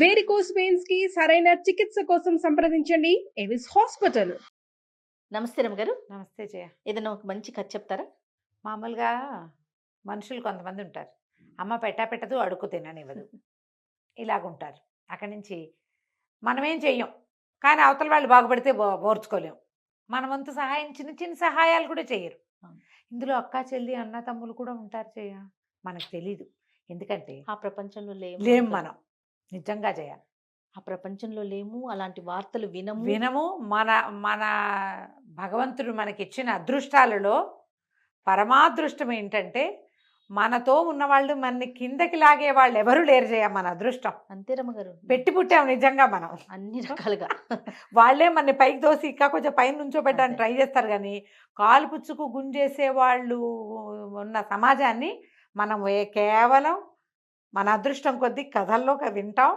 Varicose వెయిన్స్కి సరైన చికిత్స కోసం సంప్రదించండి. ఎవిస్ హాస్పిటల్ నమస్తే రమ్మగారు నమస్తే జయ. ఏదైనా ఒక మంచి కథ చెప్తారా? మామూలుగా మనుషులు కొంతమంది ఉంటారు. అమ్మ పెట్టా పెట్టదు అడుగు తిననివ్వదు. ఇలాగుంటారు. అక్కడి నుంచి మనమేం చెయ్యం. కానీ అవతల వాళ్ళు బాగుపడితే బో- ఓర్చుకోలేం మన వంతు సహాయం చిన్న చిన్న సహాయాలు కూడా చేయరు. ఇందులో అక్క చెల్లి అన్న తమ్ములు కూడా ఉంటారు జయ. మనకు తెలీదు. ఎందుకంటే ఆ ప్రపంచంలో లేము. లేం. మనం. నిజంగా జయ ఆ ప్రపంచంలో లేము అలాంటి వార్తలు వినము. వినము. మన మన భగవంతుడు మనకిచ్చిన అదృష్టాలలో పరమాదృష్టం ఏంటంటే మనతో ఉన్నవాళ్ళు మన కిందకి లాగే వాళ్ళు ఎవరు లేరు చేయ మన అదృష్టం. అంతే రమ్మగారు. పెట్టి పుట్టాం నిజంగా మనం. అన్ని రకాలుగా. వాళ్ళే మన పైకి దోసి ఇంకా కొంచెం పైన నుంచోబెట్టడానికి. ట్రై చేస్తారు కానీ కాలు పుచ్చుకు గుంజేసే వాళ్ళు ఉన్న సమాజాన్ని మనం కేవలం మన అదృష్టం కొద్దీ కథల్లో వింటాం.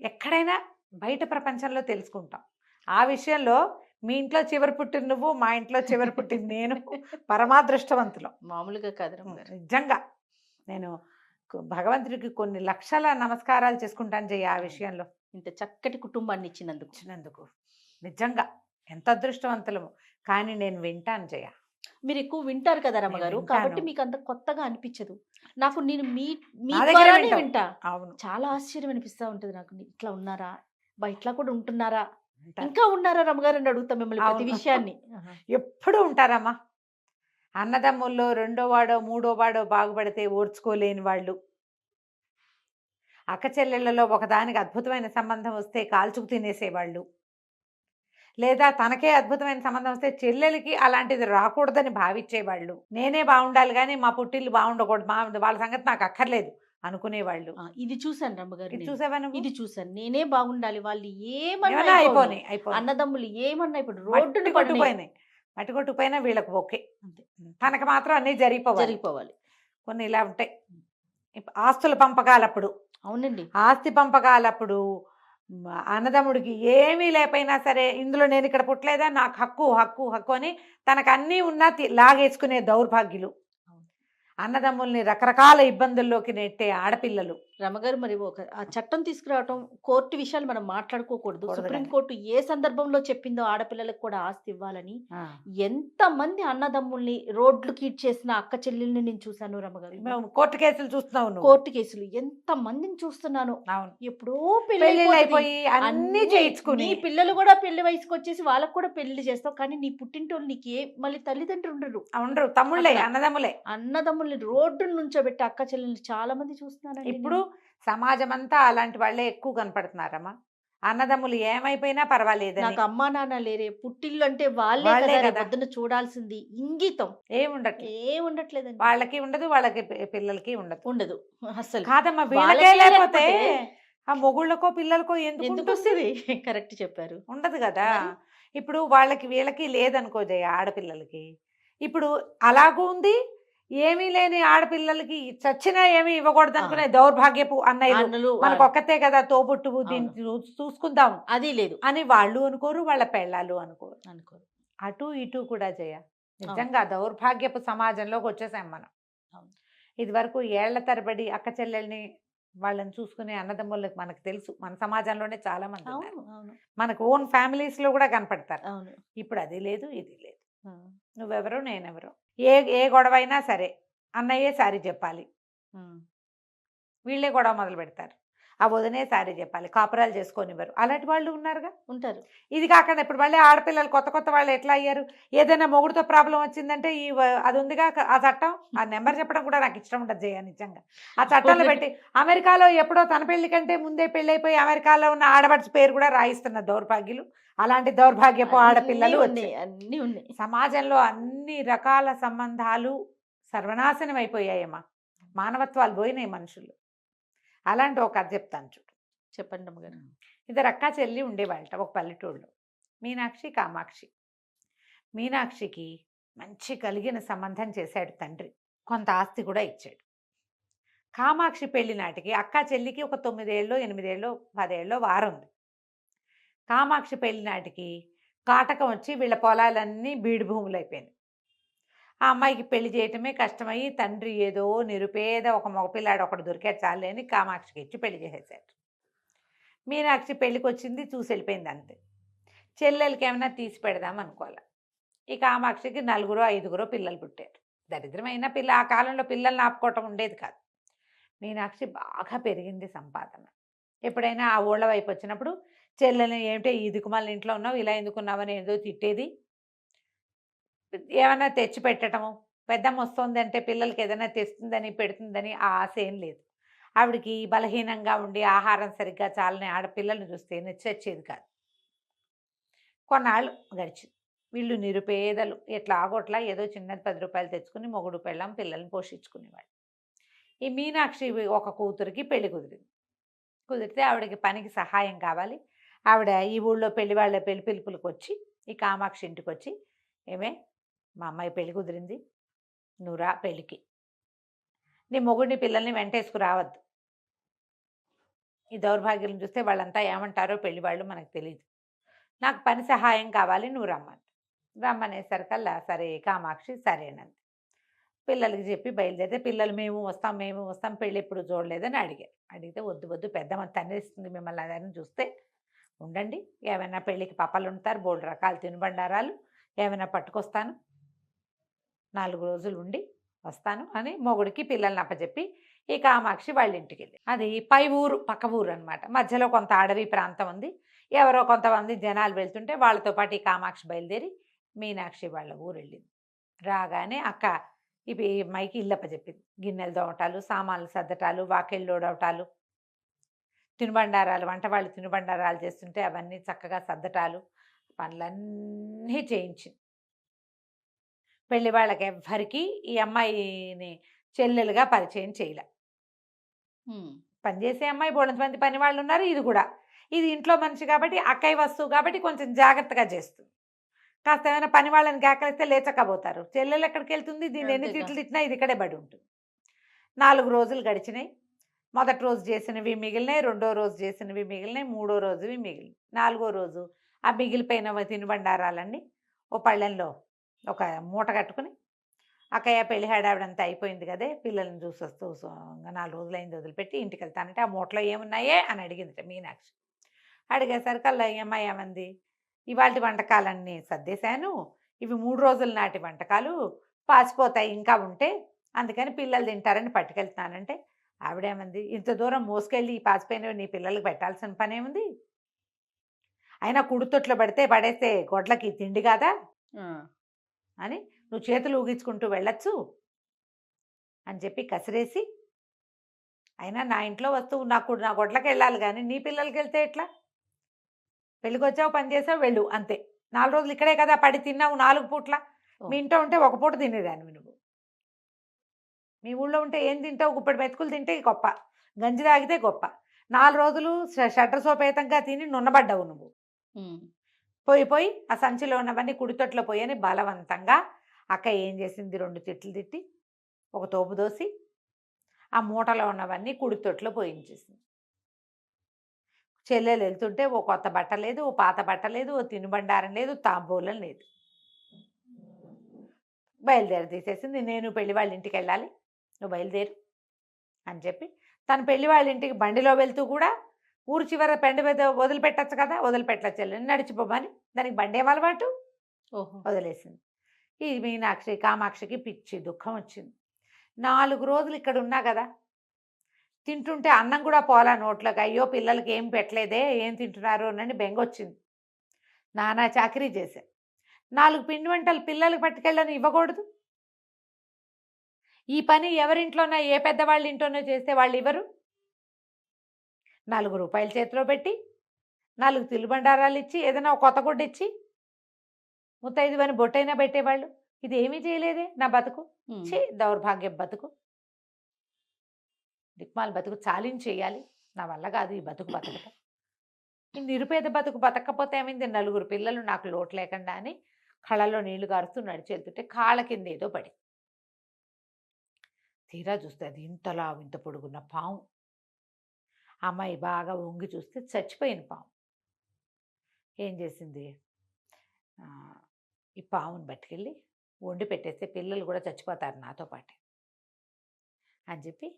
ఎక్కడైనా బయట ప్రపంచంలో తెలుసుకుంటాం. ఆ విషయంలో మీ ఇంట్లో చివరి పుట్టిన నువ్వు మా ఇంట్లో చివరి పుట్టిన నేను పరమాదృష్టవంతులం. మామూలుగా కాదు రమ్మగారు నిజంగా. నేను భగవంతుడికి కొన్ని లక్షల నమస్కారాలు చేసుకుంటాను చెయ్యి ఆ విషయంలో. ఇంత చక్కటి కుటుంబాన్ని ఇచ్చినందుకు. ఇచ్చినందుకు. నిజంగా. ఎంత అదృష్టవంతులము. కానీ నేను వింటాను జయ మీరు ఎక్కువ వింటారు కదా రమ్మగారు. కాబట్టి మీకు అంత కొత్తగా అనిపించదు నాకు నేను మీ మీ ద్వారానే. వింటా. అవును. చాలా ఆశ్చర్యం అనిపిస్తా ఉంటుంది నాకు. ఇట్లా ఉన్నారా? బా ఇట్లా కూడా ఉంటున్నారా. ఇంకా ఉన్నారా రమ్మగారు అని అడుగుతా మిమ్మల్ని ప్రతి. విషయాన్ని. ఎప్పుడు ఉంటారమ్మా. అన్నదమ్ముల్లో రెండో వాడో మూడో వాడో బాగుపడితే ఓర్చుకోలేని వాళ్ళు. అక్క చెల్లెళ్ళలో ఒకదానికి అద్భుతమైన సంబంధం వస్తే కాల్చుకు తినేసేవాళ్ళు. లేదా తనకే అద్భుతమైన సంబంధం వస్తే చెల్లెలకి అలాంటిది రాకూడదని భావించేవాళ్ళు. నేనే బాగుండాలి కానీ మా పుట్టిల్లు బాగుండకూడదు మా వాళ్ళ సంగతి నాకు అక్కర్లేదు అనుకునేవాళ్ళు. ఇది చూసాను రమ్మగారు. చూసావా? ఇది చూసాను నేనే బాగుండాలి వాళ్ళు ఏమన్నా అయిపోని. అన్నదమ్ములు ఏమన్నా ఇప్పుడు రోడ్డును మట్టి పడినాయి. కొట్టుపోయినాయి మట్టి కొట్టుపోయినా వీళ్ళకి ఓకే. అంతే. తనకు మాత్రం అన్నీ జరిగిపోవాలి. జరిగిపోవాలి. కొన్ని ఇలా ఉంటాయి. ఆస్తుల పంపకాలప్పుడు. అవునండి. ఆస్తి పంపకాలప్పుడు అన్నదమ్ముడికి ఏమీ లేకపోయినా సరే ఇందులో నేను ఇక్కడ పుట్టలేదా? నాకు హక్కు హక్కు హక్కు అని తనకు అన్నీ ఉన్నా తి- లాగేసుకునే దౌర్భాగ్యులు. అన్నదమ్ముల్ని రకరకాల ఇబ్బందుల్లోకి నెట్టే ఆడపిల్లలు. రమగారు మరి ఒక ఆ చట్టం తీసుకురావటం కోర్టు విషయాలు మనం మాట్లాడుకోకూడదు. కూడదు సుప్రీం కానీ. కోర్టు ఏ సందర్భంలో చెప్పిందో ఆడపిల్లలకు కూడా ఆస్తి ఇవ్వాలని. ఎంత మంది అన్నదమ్ముల్ని రోడ్లు కీట్ చేసిన అక్క చెల్లెల్ని నేను చూశాను రమగారు. కోర్టు కేసులు చూస్తున్నావు కోర్టు కేసులు ఎంత మందిని చూస్తున్నాను ఎప్పుడో పెళ్ళి అయిపోయి అన్ని చేయించుకుని. నీ పిల్లలు కూడా పెళ్ళి వయసుకు వచ్చేసి వాళ్ళకు కూడా పెళ్ళి చేస్తావు. కానీ నీ పుట్టింటోళ్ళు నీకు ఏ మళ్ళీ తల్లిదండ్రులు ఉండరు. ఉండరు తమ్ముళ్ళే అట్లా. అన్నదమ్ములే అన్నదమ్ముల్ని రోడ్డు నుంచోబెట్టి అక్క చెల్లెల్ని చాలా మంది చూస్తున్నాను ఇప్పుడు సమాజం అంతా అలాంటి వాళ్ళే ఎక్కువ కనపడుతున్నారమ్మా. అన్నదమ్ములు ఏమైపోయినా పర్వాలేదని. నాకు అమ్మా నాన్న లేరే పుట్టిల్లు అంటే వాళ్ళే. పొద్దున చూడాల్సింది. ఇంగితం. ఏముండట్లేదు ఏ ఉండట్లేదండి. వాళ్ళకి ఉండదు వాళ్ళకి పిల్లలకి ఉండదు. ఉండదు. అసలు కాదమ్మా వాళ్ళకే లేకపోతే ఆ మొగుళ్ళకో పిల్లలకో ఎందుకు? వస్తుంది? కరెక్ట్ చెప్పారు. ఉండదు కదా? ఇప్పుడు వాళ్ళకి వీళ్ళకి లేదనుకో జయ ఆడపిల్లలకి. ఇప్పుడు అలాగూ ఉంది ఏమీ లేని ఆడపిల్లలకి చచ్చినా ఏమీ ఇవ్వకూడదు అనుకునే దౌర్భాగ్యపు అన్నయ్యలు. అన్నలు మనకు ఒక్కతే కదా తోబుట్టువు దీన్ని చూసుకుందాం అది లేదు. అని వాళ్ళు అనుకోరు వాళ్ళ పెళ్ళాలు అనుకోరు. అనుకో అటు ఇటు కూడా జయ నిజంగా దౌర్భాగ్యపు సమాజంలోకి వచ్చేసాం మనం. ఇది వరకు ఏళ్ళ తరబడి అక్క చెల్లెల్ని వాళ్ళని చూసుకునే అన్నదమ్ములకు మనకు తెలుసు. మన సమాజంలోనే చాలా మంది మనకు ఓన్ ఫ్యామిలీస్లో కూడా కనపడతారు. ఇప్పుడు అది లేదు ఇది లేదు. నువ్వెవరు నేనెవరు. ఏ ఏ గొడవ అయినా సరే అన్నయ్యే సారీ చెప్పాలి. వీళ్ళే గొడవ మొదలు పెడతారు ఆ వదినే సారీ చెప్పాలి. కాపురాలు చేసుకొనివ్వరు. అలాంటి వాళ్ళు ఉన్నారుగా? ఉంటారు. ఇది కాకుండా ఇప్పుడు మళ్ళీ ఆడపిల్లలు కొత్త కొత్త వాళ్ళు ఎట్లా అయ్యారు? ఏదైనా మొగుడుతో ప్రాబ్లం వచ్చిందంటే ఈ అది ఉందిగా ఆ చట్టం? ఆ నెంబర్ చెప్పడం కూడా నాకు ఇష్టం ఉండదు జయ నిజంగా. ఆ చట్టంలో పెట్టి అమెరికాలో ఎప్పుడో తన పెళ్ళి కంటే ముందే పెళ్ళైపోయి అమెరికాలో ఉన్న ఆడపడిచి పేరు కూడా రాయిస్తున్న దౌర్భాగ్యులు. అలాంటి దౌర్భాగ్యపు ఆడపిల్లలు అన్ని ఉన్నాయి. సమాజంలో అన్ని రకాల సంబంధాలు సర్వనాశనం అయిపోయాయమ్మా. మానవత్వాలు పోయినాయి మనుషులు. అలాంటి ఒక కథ చెప్తాను చూడు. చెప్పండి అమ్మగారు. ఇద్దరు అక్క చెల్లి ఉండేవాళ్ళట ఒక పల్లెటూళ్ళు మీనాక్షి కామాక్షి. మీనాక్షికి మంచి కలిగిన సంబంధం చేశాడు తండ్రి. కొంత ఆస్తి కూడా ఇచ్చాడు. కామాక్షి పెళ్ళి నాటికి అక్క చెల్లికి ఒక తొమ్మిదేళ్ళు ఎనిమిదేళ్ళు పదేళ్ళు వారుంది. కామాక్షి పెళ్ళి నాటికి కాటకం వచ్చి వీళ్ళ పొలాలన్నీ బీడు భూములు అయిపోయినాయి ఆ అమ్మాయికి పెళ్ళి చేయటమే కష్టమయ్యి తండ్రి ఏదో నిరుపేద ఒక మగపిల్లాడు ఒకడు దొరికాడు చాలేని కామాక్షికి ఇచ్చి పెళ్ళి చేసేసాడు మీనాక్షి పెళ్ళికి వచ్చింది చూసి వెళ్ళిపోయింది అంతే. చెల్లెలకి ఏమైనా తీసి పెడదాం అనుకోవాలి. ఈ కామాక్షికి నలుగురో ఐదుగురో పిల్లలు పుట్టారు. దరిద్రమైన పిల్ల ఆ కాలంలో పిల్లల్ని ఆపుకోవటం ఉండేది కాదు. మీనాక్షి బాగా పెరిగింది సంపాదన. ఎప్పుడైనా ఆ ఊళ్ళ వైపు వచ్చినప్పుడు చెల్లెలు ఏమిటో ఈ దిక్కుమాల ఇంట్లో ఉన్నావు ఇలా ఎందుకున్నావని ఏదో తిట్టేది. ఏమైనా తెచ్చి పెట్టడము పెద్దమ్మ వస్తుంది అంటే పిల్లలకి ఏదైనా తెస్తుందని పెడుతుందని ఆ ఆశ ఏం లేదు. ఆవిడకి బలహీనంగా ఉండి ఆహారం సరిగ్గా చాలని ఆడపిల్లల్ని చూస్తే నచ్చొచ్చేది కాదు. కొన్నాళ్ళు గడిచింది. వీళ్ళు నిరుపేదలు. ఎట్లా ఆగోట్లా ఏదో చిన్నది పది రూపాయలు తెచ్చుకుని మొగుడు పెళ్ళం పిల్లల్ని పోషించుకునేవాళ్ళు. ఈ మీనాక్షి ఒక కూతురికి పెళ్ళి కుదిరింది. కుదిరితే ఆవిడకి పనికి సహాయం కావాలి. ఆవిడ ఈ ఊళ్ళో పెళ్ళి వాళ్ళ పెళ్ళి పిలుపులకు వచ్చి ఈ కామాక్షి ఇంటికి వచ్చి ఏమే మా అమ్మాయి పెళ్ళి కుదిరింది. నువ్వు రా పెళ్ళికి. నీ మొగుడిని పిల్లల్ని వెంటేసుకు రావద్దు. ఈ దౌర్భాగ్యం చూస్తే వాళ్ళంతా ఏమంటారో పెళ్ళి వాళ్ళు మనకు తెలియదు నాకు పని సహాయం కావాలి నువ్వు రమ్మని. రమ్మనేసరికల్లా సరే కామాక్షి సరేనంది పిల్లలకి చెప్పి బయలుదేరితే పిల్లలు మేము వస్తాం మేము వస్తాం పెళ్ళి ఎప్పుడు చూడలేదని అడిగారు. అడిగితే వద్దు వద్దు పెద్దమ్మ తన్నేస్తుంది మిమ్మల్ని అదని చూస్తే ఉండండి ఏమైనా పెళ్ళికి పప్పలు ఉంటారు బోల్డ్ రకాలు తినుబండారాలు ఏమైనా పట్టుకొస్తాను. నాలుగు రోజులు ఉండి వస్తాను అని మొగుడికి పిల్లల్ని అప్పచెప్పి ఈ కామాక్షి వాళ్ళ ఇంటికి వెళ్ళి అది పై ఊరు పక్క ఊరు అనమాట మధ్యలో కొంత అడవి ప్రాంతం ఉంది. ఎవరో కొంతమంది జనాలు వెళ్తుంటే వాళ్ళతో పాటు ఈ కామాక్షి బయలుదేరి మీనాక్షి వాళ్ళ ఊరు వెళ్ళింది రాగానే అక్క ఇవి మైకి ఇల్లప్ప చెప్పింది గిన్నెలు దోవటాలు సామాన్లు సర్దటాలు వాకిళ్ళు లోడవటాలు తినుబండారాలు వంట వాళ్ళు తినుబండారాలు చేస్తుంటే అవన్నీ చక్కగా సర్దటాలు పనులన్నీ చేయించింది. పెళ్ళి వాళ్ళకి ఎవ్వరికి ఈ అమ్మాయిని చెల్లెలుగా పరిచయం చేయలే. పనిచేసే అమ్మాయి బోడంత మంది పని వాళ్ళు ఉన్నారు ఇది కూడా. ఇది ఇంట్లో మనిషి కాబట్టి అక్కయ్య వస్తువు కాబట్టి కొంచెం జాగ్రత్తగా చేస్తుంది. కాస్త ఏమైనా పని వాళ్ళని కేకలిస్తే లేచకపోతారు. చెల్లెలు ఎక్కడికి వెళ్తుంది దీన్ని ఎన్ని. తిట్లు తిట్టినా ఇది ఇక్కడే పడి ఉంటుంది. నాలుగు రోజులు గడిచినాయి. మొదటి రోజు చేసినవి మిగిలినాయి రెండో రోజు చేసినవి మిగిలినాయి మూడో రోజువి మిగిలినాయి. నాలుగో రోజు ఆ మిగిలిపోయిన తినుబండారాలన్నీ ఓ పళ్ళెంలో ఒక మూట కట్టుకుని అక్కయ్య పెళ్ళి హడావిడంతా అయిపోయింది కదే పిల్లల్ని చూసి వస్తూ సో ఇంకా నాలుగు రోజులైంది వదిలిపెట్టి ఇంటికి వెళ్తానంటే ఆ మూటలో ఏమున్నాయే? అని అడిగింది మీనాక్షి. అడిగేసరికి అలా అమ్మాయి ఏమంది? ఇవాళ వంటకాలన్నీ సర్దేశాను. ఇవి మూడు రోజుల నాటి వంటకాలు. పాసిపోతాయి ఇంకా ఉంటే అందుకని పిల్లలు తింటారని పట్టుకెళ్తున్నానంటే ఆవిడేమంది? ఇంత దూరం మోసుకెళ్ళి ఈ పాసిపోయినవి నీ పిల్లలకి పెట్టాల్సిన పనేముంది? అయినా కుడుతొట్లో పడితే పడేస్తే గొడ్లకి తిండి కాదా అని నువ్వు చేతులు ఊగించుకుంటూ వెళ్ళొచ్చు అని చెప్పి కసిరేసి అయినా నా ఇంట్లో వస్తువు నాకు నా గొడ్లకి వెళ్ళాలి కానీ నీ పిల్లలకి వెళ్తే ఎట్లా? పెళ్ళికి వచ్చావు పని చేసావు వెళ్ళు అంతే. నాలుగు రోజులు ఇక్కడే కదా పడి తిన్నావు నాలుగు పూట్ల. మీ ఇంట్లో ఉంటే ఒక పూట తినేదాన్ని నువ్వు. మీ ఊళ్ళో ఉంటే ఏం తింటావు? గుప్పటి మెతుకులు తింటే గొప్ప. గంజి తాగితే గొప్ప. నాలుగు రోజులు ష- షడ్ర సోపేతంగా తిని నున్నబడ్డావు నువ్వు. పోయి పోయి ఆ సంచిలో ఉన్నవన్నీ కుడితొట్లో పోయని బలవంతంగా అక్క ఏం చేసింది? రెండు తిట్లు తిట్టి ఒక తోపు దోసి ఆ మూటలో ఉన్నవన్నీ కుడితొట్లో పోయించేసింది. చెల్లెలు వెళ్తుంటే ఓ కొత్త బట్ట లేదు ఓ పాత బట్ట లేదు ఓ తినుబండారం లేదు తాంబూలం లేదు. బయలుదేరి తీసేసింది నేను పెళ్ళి వాళ్ళ ఇంటికి వెళ్ళాలి నువ్వు బయలుదేరు అని చెప్పి తన పెళ్ళి వాళ్ళ ఇంటికి బండిలో వెళ్తూ కూడా ఊరు చివర పెండ మీద వదిలిపెట్టచ్చు కదా వదిలిపెట్టచ్చు చెల్లెని నడిచిపోమని దానికి బండి అలవాటు? ఓహో! వదిలేసింది. ఈ మీనాక్షి కామాక్షికి పిచ్చి దుఃఖం వచ్చింది. నాలుగు రోజులు ఇక్కడ ఉన్నా కదా! తింటుంటే అన్నం కూడా పోలా నోట్లోకి. అయ్యో! పిల్లలకి ఏం పెట్టలేదే? ఏం తింటున్నారు? అని బెంగొచ్చింది నానా చాకరీ చేశా. నాలుగు పిండి వంటలు పిల్లలకి పట్టుకెళ్ళని ఇవ్వకూడదు. ఈ పని ఎవరింట్లోనో ఏ పెద్దవాళ్ళ ఇంట్లోనో చేస్తే వాళ్ళు ఇవ్వరు. నాలుగు రూపాయలు చేతిలో పెట్టి నాలుగు తిల్లుబండారాలు ఇచ్చి ఏదైనా ఒక కొత్త గుడ్డ ఇచ్చి ముత్తైదువని బొట్టైనా పెట్టేవాళ్ళు. ఇది ఏమీ చేయలేదే నా బతుకు. ఛీ దౌర్భాగ్య బతుకు. దిక్మాల బతుకు చాలించి చేయాలి. నా వల్ల కాదు ఈ బతుకు బతకటం. ఈ నిరుపేద బతుకు బతకపోతే ఏమైంది? నలుగురు పిల్లలు నాకు లోటు లేకుండా అని కళ్ళలో నీళ్ళు గారుతూ నడిచి వెళ్తుంటే కాళ్ళ కింద ఏదో పడి. తీరా చూస్తే అది ఇంతలా ఇంత పొడుగున్న పాము. అమ్మాయి బాగా వంగి చూస్తే చచ్చిపోయిన పాము. ఏం చేసింది? ఈ పాముని పట్టుకెళ్ళి వండి పెట్టేస్తే పిల్లలు కూడా చచ్చిపోతారు నాతో పాటే. అని చెప్పి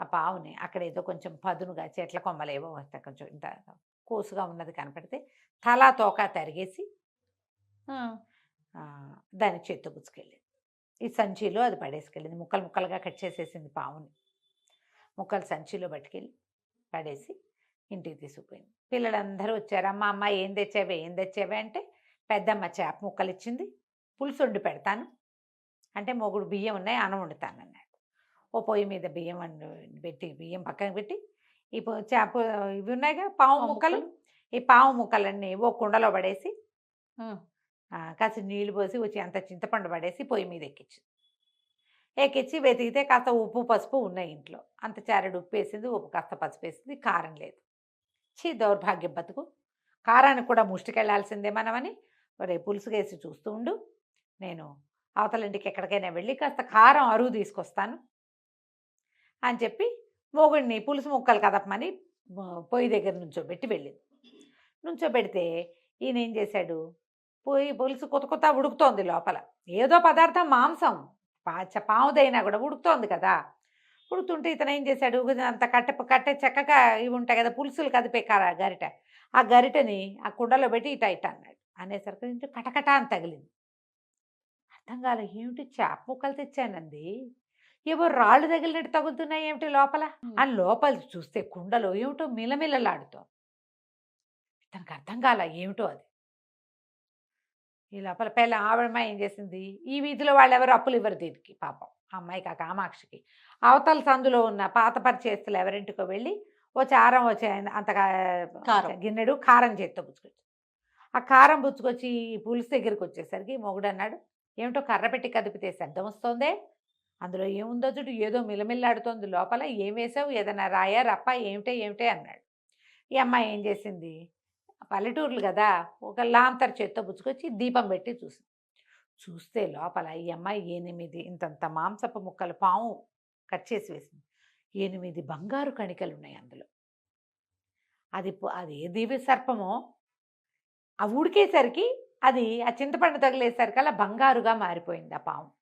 ఆ పావుని అక్కడ ఏదో కొంచెం పదునుగా చెట్ల కొమ్మలు ఏవో వస్తాయి కొంచెం ఇంత కోసుగా ఉన్నది కనపడితే తలా తోక తరిగేసి దాని చేత్తో పుచ్చుకెళ్ళింది ఈ సంచిలో అది పడేసుకెళ్ళింది. ముక్కలు ముక్కలుగా కట్ చేసేసింది పావుని. ముక్కలు సంచిలో పట్టుకెళ్ళి పడేసి ఇంటికి తీసుకుపోయింది. పిల్లలందరూ వచ్చారు అమ్మ అమ్మ ఏం తెచ్చావే ఏం తెచ్చావే? అంటే పెద్దమ్మ చేప ముక్కలు ఇచ్చింది పులుసు వండి పెడతాను. అంటే మొగుడు బియ్యం ఉన్నాయి అన్నం వండుతాను అన్నాడు. ఓ పొయ్యి మీద బియ్యం వండు పెట్టి బియ్యం పక్కన పెట్టి ఈ చేప ఇవి ఉన్నాయిగా పావు పావు ముక్కలు. ఈ పావు ముక్కలన్నీ ఓ కుండలో పడేసి కాస్త నీళ్ళు పోసి వచ్చి అంత చింతపండు పడేసి పొయ్యి మీద ఎక్కించి ఎక్కించి వెతికితే కాస్త ఉప్పు పసుపు ఉన్నాయి ఇంట్లో. అంత చారెడు ఉప్పు వేసింది ఉప్పు కాస్త పసుపు వేసింది కారం లేదు. చీ దౌర్భాగ్యం బతుకు. కారానికి కూడా ముష్టికెళ్ళాల్సిందే మనమని. రే పులుసు వేసి చూస్తూ ఉండు. నేను అవతలింటికి ఎక్కడికైనా వెళ్ళి కాస్త కారం అరువు తీసుకొస్తాను. అని చెప్పి మోగుడిని పులుసు ముక్కలు కదపమని పొయ్యి దగ్గర నుంచోబెట్టి వెళ్ళింది. నుంచోబెడితే ఈయన ఏం చేశాడు? పొయ్యి పులుసు కొత్త కొత్త ఉడుకుతోంది లోపల. ఏదో పదార్థం మాంసం. పాచ పాముదైనా కూడా ఉడుకుతోంది కదా. ఉడుకుతుంటే ఇతను ఏం చేశాడు? అంత కట్టె కట్టె చక్కగా ఇవి ఉంటాయి కదా పులుసులు కదిపే కర- గరిట? ఆ గరిటని ఆ కుండలో పెట్టి ఇట ఇట అన్నాడు. అనేసరికి ఇంటి కటకట అని తగిలింది. అర్థం కాలే ఏమిటి చేప ముక్కలు తెచ్చానండి ఏవో రాళ్ళు తగిలినట్టు తగులుతున్నాయి ఏమిటి లోపల? అని లోపల చూస్తే కుండలో ఏమిటో మిలమిలలాడుతోంది. తనకు అర్థం కాల ఏమిటో అది? ఈ లోపల పిల్ల ఆవిడమ్మ ఏం చేసింది? ఈ వీధిలో వాళ్ళు ఎవరు అప్పులు ఇవ్వరు దీనికి పాపం. ఆ అమ్మాయికి ఆ కామాక్షికి. అవతల సందులో ఉన్న పాత పరిచేస్తులు ఎవరింటికో వెళ్ళి ఓ చారం వచ్చే అంతగా. గిన్నెడు కారం చేత్తో పుచ్చుకొచ్చి ఆ కారం పుచ్చుకొచ్చి ఈ పులుసు దగ్గరికి వచ్చేసరికి మొగుడు అన్నాడు ఏమిటో కర్ర పెట్టి కదిపితే శబ్దం వస్తోందే? అందులో ఏముందో చూడు ఏదో మిలమిల్లాడుతోంది లోపల ఏం వేసావు? ఏదైనా రాయా రప్ప? ఏమిటే ఏమిటే? అన్నాడు. ఈ అమ్మాయి ఏం చేసింది? పల్లెటూర్లు కదా ఒక లాంతర్ చేత్తో పుచ్చుకొచ్చి దీపం పెట్టి చూసింది. చూస్తే లోపల ఈ అమ్మాయి ఎనిమిది ఇంతంత మాంసపు ముక్కలు పాము కట్ చేసి వేసింది. ఎనిమిది బంగారు కణికలు ఉన్నాయి అందులో. అది అది ఏ దివ్య సర్పమో? ఆ ఉడికేసరికి అది ఆ చింతపండు తగిలేసరికి అలా బంగారుగా మారిపోయింది ఆ పాము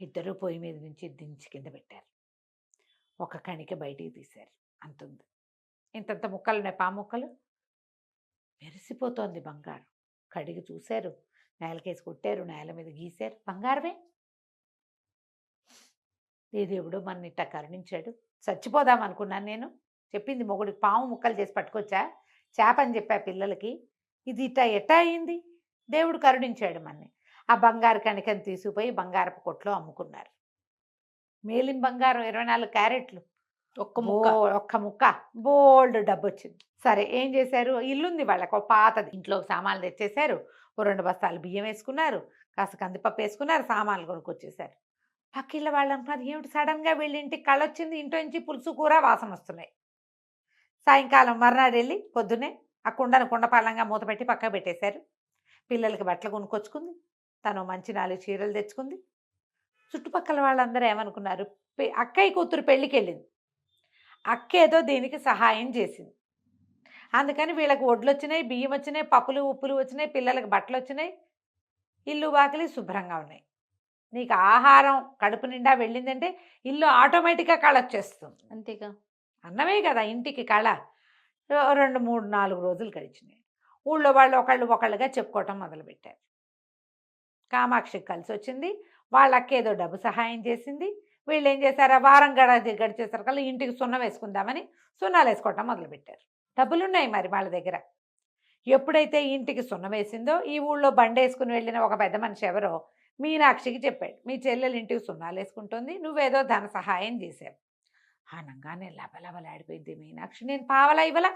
ఇద్దరు పొయ్యి మీద నుంచి దించి కింద పెట్టారు. ఒక కణిక బయటికి తీశారు. అంతుంది. ఇంతంత ముక్కలు ఉన్నాయి పాము ముక్కలు? మెరిసిపోతోంది బంగారం. కడిగి చూశారు. నేలకేసి కొట్టారు నేల మీద గీశారు. బంగారమే. దేవుడు మన ఇట్ట కరుణించాడు. చచ్చిపోదాం అనుకున్నాను నేను. చెప్పింది మొగుడికి పాము ముక్కలు చేసి పట్టుకొచ్చా? చేప అని చెప్పా పిల్లలకి. ఇది ఇట్ట ఎట్టా అయింది? దేవుడు కరుణించాడు మన్ని. ఆ బంగారు కణికని తీసుకుపోయి బంగారపు కొట్లో అమ్ముకున్నారు. మేలిన బంగారం ఇరవై నాలుగు క్యారెట్లు. ఒక్క ముక్క. ఒక్క ముక్క. బోల్డ్ డబ్బు వచ్చింది సరే ఏం చేశారు? ఇల్లుంది వాళ్ళకి పాతది. ఇంట్లో సామాన్లు తెచ్చేశారు. రెండు బస్తాలు బియ్యం వేసుకున్నారు. కాస్త కందిపప్పు వేసుకున్నారు సామాన్లు కొనుక్కొచ్చేసారు. పక్కిళ్ళ వాళ్ళు అంటున్నారు ఏమిటి సడన్గా వెళ్ళింటికి కళ్ళొచ్చింది ఇంట్లో నుంచి పులుసు కూర వాసన వస్తున్నాయి. సాయంకాలం మర్నాడు వెళ్ళి పొద్దున్నే ఆ కుండను కుండపాలంగా మూత పెట్టి పక్కకు పెట్టేశారు. పిల్లలకి బట్టలు కొనుక్కొచ్చుకుంది. తను మంచి నాలుగు చీరలు తెచ్చుకుంది. చుట్టుపక్కల వాళ్ళందరూ ఏమనుకున్నారు పె- అక్కయ్య కూతురు పెళ్ళికి వెళ్ళింది అక్క ఏదో దీనికి సహాయం చేసింది. అందుకని వీళ్ళకి వడ్లు వచ్చినాయి బియ్యం వచ్చినాయి పప్పులు ఉప్పులు వచ్చినాయి పిల్లలకి బట్టలు వచ్చినాయి ఇల్లు వాకిలి శుభ్రంగా ఉన్నాయి. నీకు ఆహారం కడుపు నిండా వెళ్ళిందంటే ఇల్లు ఆటోమేటిక్గా కళ వచ్చేస్తుంది అంతేగా. అన్నమే కదా ఇంటికి కళ. రెండు మూడు నాలుగు రోజులు గడిచినాయి. ఊళ్ళో వాళ్ళు ఒకళ్ళు ఒకళ్ళుగా చెప్పుకోవటం మొదలుపెట్టారు. కామాక్షికి కలిసి వచ్చింది వాళ్ళకి ఏదో డబ్బు సహాయం చేసింది. వీళ్ళు ఏం చేశారు వారం గడ గడిచేసరికల్లా ఇంటికి సున్నం వేసుకుందామని సున్నాలు వేసుకోవటం మొదలుపెట్టారు. డబ్బులు ఉన్నాయి మరి వాళ్ళ దగ్గర. ఎప్పుడైతే ఇంటికి సున్నం వేసిందో ఈ ఊళ్ళో బండి వేసుకుని వెళ్ళిన ఒక పెద్ద మనిషి ఎవరో మీనాక్షికి చెప్పాడు మీ చెల్లెలు ఇంటికి సున్నాలు వేసుకుంటుంది నువ్వేదో ధన సహాయం చేశావు ఆనంగానే లబలబలాడిపోయింది మీనాక్షి నేను పావలా ఇవ్వలా?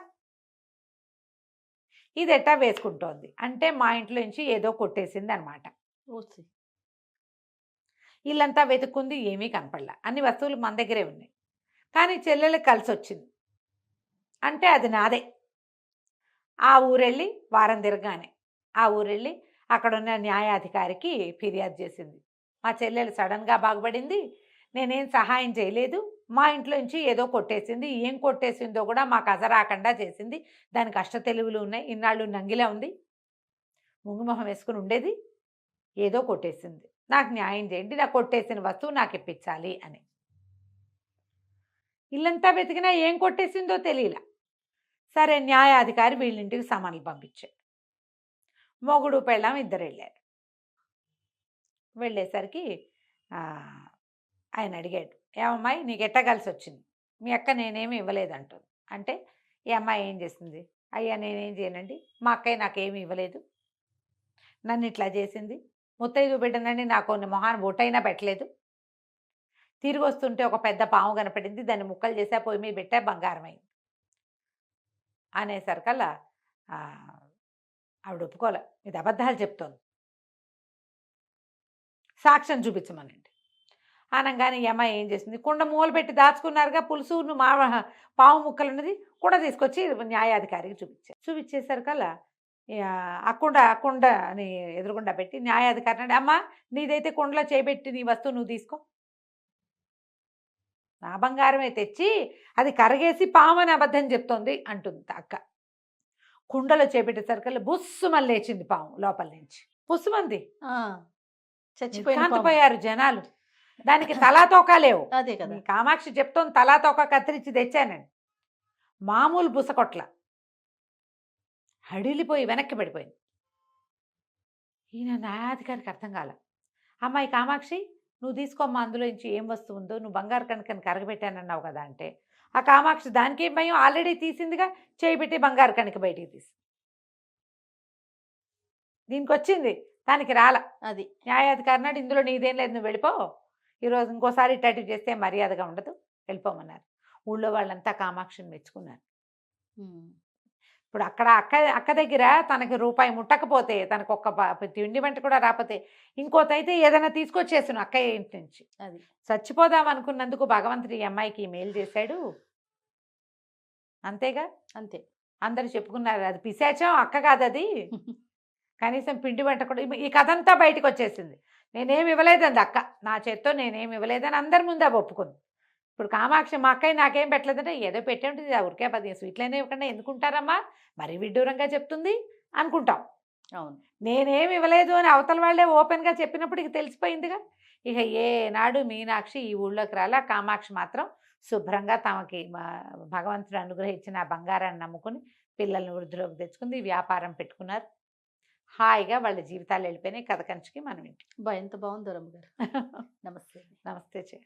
ఇది ఎట్టా వేసుకుంటోంది? అంటే మా ఇంట్లో నుంచి ఏదో కొట్టేసింది అనమాట. ఇల్లంతా వెతుక్కుంది ఏమీ కనపడలా. అన్ని వస్తువులు మన దగ్గరే ఉన్నాయి. కానీ చెల్లెలకు కలిసి వచ్చింది అంటే అది నాదే. ఆ ఊరెళ్ళి వారం తిరగానే. ఆ ఊరెళ్ళి అక్కడ ఉన్న న్యాయాధికారికి ఫిర్యాదు చేసింది. మా చెల్లెలు సడన్గా బాగుపడింది. నేనేం సహాయం చేయలేదు. మా ఇంట్లో నుంచి ఏదో కొట్టేసింది. ఏం కొట్టేసిందో కూడా మాకు అజరాకుండా చేసింది. దానికి అష్ట తెలివులు ఉన్నాయి. ఇన్నాళ్ళు నంగిలా ఉంది. ముంగుమొహం వేసుకుని ఉండేది. ఏదో కొట్టేసింది. నాకు న్యాయం చేయండి. నాకు కొట్టేసిన వస్తువు నాకు ఇప్పించాలి అని. ఇల్లంతా వెతికినా ఏం కొట్టేసిందో తెలియలా. సరే న్యాయాధికారి వీళ్ళింటికి సమన్లు పంపించాడు మొగుడు పెళ్ళాం ఇద్దరు వెళ్ళారు వెళ్ళేసరికి ఆయన అడిగాడు ఏమమ్మాయి నీకు ఎట్ట వచ్చింది మీ అక్క నేనేమి ఇవ్వలేదు అంటుంది అంటే ఈ అమ్మాయి ఏం చేసింది? అయ్యా నేనేం చేయనండి. మా అక్కయ్య నాకేమి ఇవ్వలేదు. నన్ను ఇట్లా చేసింది. ముత్తైదు బిడ్డనండి నాకు కొన్ని మొహాన్ని బొట్టైనా పెట్టలేదు. తిరిగి వస్తుంటే ఒక పెద్ద పాము కనపడింది. దాన్ని ముక్కలు చేసా పోయి మీ బిట్ట బంగారం అయింది అనేసరికల్లా ఆవిడ ఒప్పుకోలే ఇది అబద్ధాలు చెప్తోంది. సాక్ష్యం చూపించమనండి. అనగానే ఈ ఏం చేసింది? కుండ మూల పెట్టి దాచుకున్నారుగా పులుసు మా పావు ముక్కలు ఉన్నది కుండ తీసుకొచ్చి న్యాయాధికారికి చూపించారు. చూపించేసరికల్లా ఇక ఆ కుండ అని ఎదురుగుండా పెట్టి న్యాయాధికారి అమ్మ అమ్మా నీదైతే కుండలో చేపెట్టి నీ వస్తువు నువ్వు తీసుకో. నా బంగారమే తెచ్చి అది కరగేసి పామని అబద్ధం చెప్తోంది అంటుంది అక్క. కుండలో చేపెట్టేసరికల్లా బుస్సుమని లేచింది పాము లోపల నుంచి. బుస్సుమంది చచ్చిపోయిన పాము. కాంతిపోయారు జనాలు. దానికి తలా తోక లేవు. అదే కదా. కామాక్షి చెప్తోంది తలా తోక కత్తిరించి తెచ్చానండి మామూలు బుసకొట్ల హడిలిపోయి వెనక్కి పడిపోయింది. ఈయన న్యాయాధికారికి అర్థం కాల. అమ్మాయి కామాక్షి నువ్వు తీసుకోమ్మా అందులో నుంచి ఏం వస్తువు ఉందో నువ్వు బంగారు కణికని కరగబెట్టానన్నావు కదా అంటే ఆ కామాక్షి దానికి ఏం భయం? ఆల్రెడీ తీసిందిగా చేయి పెట్టి బంగారు కణిక బయటికి తీసి దీనికి వచ్చింది దానికి రాల. అది. న్యాయాధికారి నాడు ఇందులో నీదేం లేదు నువ్వు వెళ్ళిపో. ఈరోజు ఇంకోసారి ఇట్లాంటివి చేస్తే మర్యాదగా ఉండదు. వెళ్ళిపోమన్నారు. ఊళ్ళో వాళ్ళంతా కామాక్షిని మెచ్చుకున్నారు. ఇప్పుడు అక్కడ అక్క అక్క దగ్గర తనకి రూపాయి ముట్టకపోతే తనకు ఒక్క తిండి వంట కూడా రాకపోతే ఇంకోతైతే ఏదైనా తీసుకొచ్చేసాను అక్కయ్య ఇంటి నుంచి. అది. చచ్చిపోదాం అనుకున్నందుకు భగవంతుడు అమ్మాయికి మేలు చేశాడు. అంతేగా? అంతే. అందరూ చెప్పుకున్నారు అది పిశాచం అక్క కాదు అది. కనీసం పిండి వంట కూడా ఈ- ఈ కథ అంతా బయటకు వచ్చేసింది నేనేమి ఇవ్వలేదండి అక్క నా చేత్తో నేనేమి ఇవ్వలేదని అందరి ముందు ఒప్పుకుంది. ఇప్పుడు కామాక్షి మా అక్కయ్య నాకేం పెట్టలేదంటే ఏదో పెట్టే ఉంటుంది ఆ ఊరికే పది స్వీట్లైనా ఇవ్వకుండా ఎందుకుంటారమ్మా? మరీ విడ్డూరంగా చెప్తుంది అనుకుంటాం. అవును. నేనేమి ఇవ్వలేదు అని అవతల వాళ్ళే ఓపెన్గా చెప్పినప్పుడు ఇక తెలిసిపోయిందిగా. ఇక ఏనాడు మీనాక్షి ఈ ఊళ్ళోకి రాలా కామాక్షి మాత్రం శుభ్రంగా తమకి భగవంతుడు అనుగ్రహించిన ఆ బంగారాన్ని నమ్ముకుని పిల్లల్ని వృద్ధిలోకి తెచ్చుకుంది వ్యాపారం పెట్టుకున్నారు. హాయిగా వాళ్ళ జీవితాలు వెళ్ళిపోయినాయి. కథ కంచికి మనం ఇంటికి. బా ఎంత బాగుందో రమ్మగారు నమస్తే నమస్తే చే